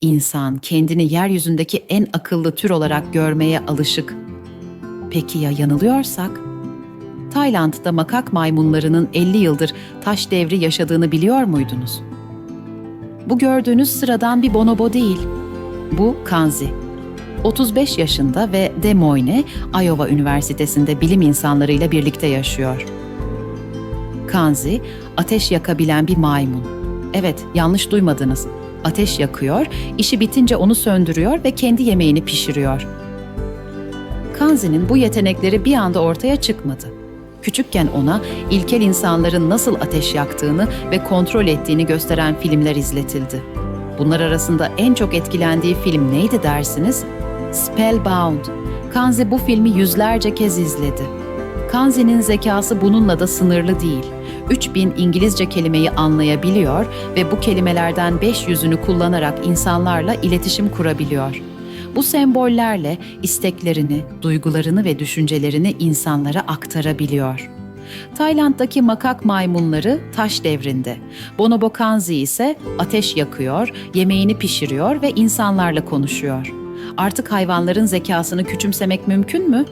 İnsan kendini yeryüzündeki en akıllı tür olarak görmeye alışık. Peki ya yanılıyorsak? Tayland'da makak maymunlarının 50 yıldır taş devri yaşadığını biliyor muydunuz? Bu gördüğünüz sıradan bir bonobo değil. Bu Kanzi. 35 yaşında ve Des Moines, Iowa Üniversitesi'nde bilim insanlarıyla birlikte yaşıyor. Kanzi, ateş yakabilen bir maymun. Evet, yanlış duymadınız. Ateş yakıyor, işi bitince onu söndürüyor ve kendi yemeğini pişiriyor. Kanzi'nin bu yetenekleri bir anda ortaya çıkmadı. Küçükken ona ilkel insanların nasıl ateş yaktığını ve kontrol ettiğini gösteren filmler izletildi. Bunlar arasında en çok etkilendiği film neydi dersiniz? Spellbound. Kanzi bu filmi yüzlerce kez izledi. Kanzi'nin zekası bununla da sınırlı değil. 3000 İngilizce kelimeyi anlayabiliyor ve bu kelimelerden 500'ünü kullanarak insanlarla iletişim kurabiliyor. Bu sembollerle isteklerini, duygularını ve düşüncelerini insanlara aktarabiliyor. Tayland'daki makak maymunları taş devrinde. Bonobo Kanzi ise ateş yakıyor, yemeğini pişiriyor ve insanlarla konuşuyor. Artık hayvanların zekasını küçümsemek mümkün mü?